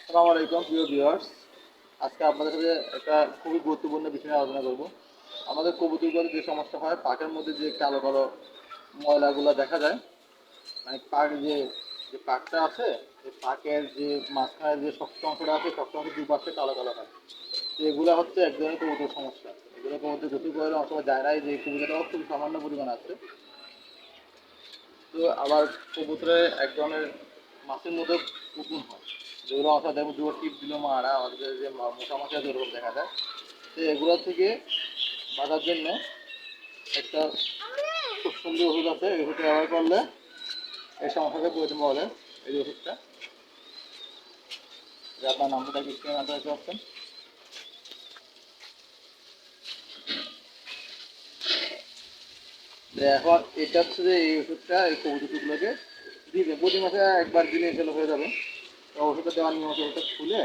আসসালামু আলাইকুম, প্রিয় ভিউয়ার্স আজকে আপনাদের সাথে একটা খুবই গুরুত্বপূর্ণ বিষয় আলোচনা করব। আমাদের কবুতরগুলো যে সমস্যা হয়, পাকের মধ্যে যে কালো কালো ময়লাগুলো দেখা যায় মানে পাক যে যে পাকটা আছে, এই পাকের যে মাঝখানে যে শক্ত অংশটা আছে, শক্ত অংশ দুই পাশে কালো কালো হয়। তো এগুলো হচ্ছে এক ধরনের কবুতর সমস্যা। এগুলো কবুতর গোসল সময় যায় না যে কবুতরটাও খুব সামান্য পরিমাণ আছে। তো আবার কবুতরে এক ধরনের মাছের মধ্যে উকুন হয়। যেগুলো টিপ দিল মারা আমাদের যে দেখা যায়। তো এগুলো থেকে বাঁচার জন্য একটা খুব সুন্দর ওষুধ আছে, এই ওষুধটা ব্যবহার করলে এই সমস্যাকে বলে এই ওষুধটা। আপনার নামটা কি নামটা এখন এটা হচ্ছে যে এই ওষুধটা এই কবুতরগুলোকে দিবে। প্রতি মাসে একবার দিনে এগুলো হয়ে যাবে। ওষুধটা দেওয়ার নিয়ম হচ্ছে ওষুধটা খুলে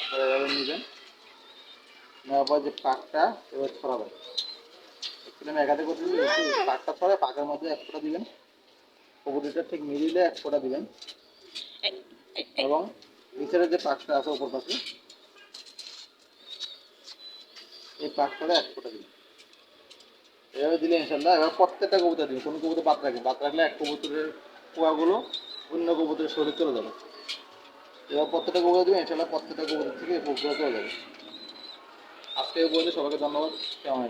আপনারা এভাবে নেবেন। নেওয়ার পর যে পাকটা এবার ছড়াবেন। একটু আমি একাতে করতে পাকটা ছড়ায়, পাকের মধ্যে এক ফোঁটা দিবেন। কবুতরটা ঠিক মিলিয়ে এক ফোঁটা দিবেন। এবং নিচের যে পাকটা আছে, ওপর পাশে, এই পাকটা এক ফোঁটা দিবেন। এভাবে দিলে ইনশাল্লাহ, এবার প্রত্যেকটা কবুতর দিন কোনো কবুতর বাদ রাখবে বাদ রাখলে এক কবুতরের পোয়াগুলো অন্য কবুতরের শরীরে চলে যাবে। এবার প্রত্যেকটা কবুতর দিবেন ইনশাল্লাহ প্রত্যেকটা কবুতর থেকে উপগ্রহ চলে যাবে। আজকে এই সবাইকে ধন্যবাদ। কেমন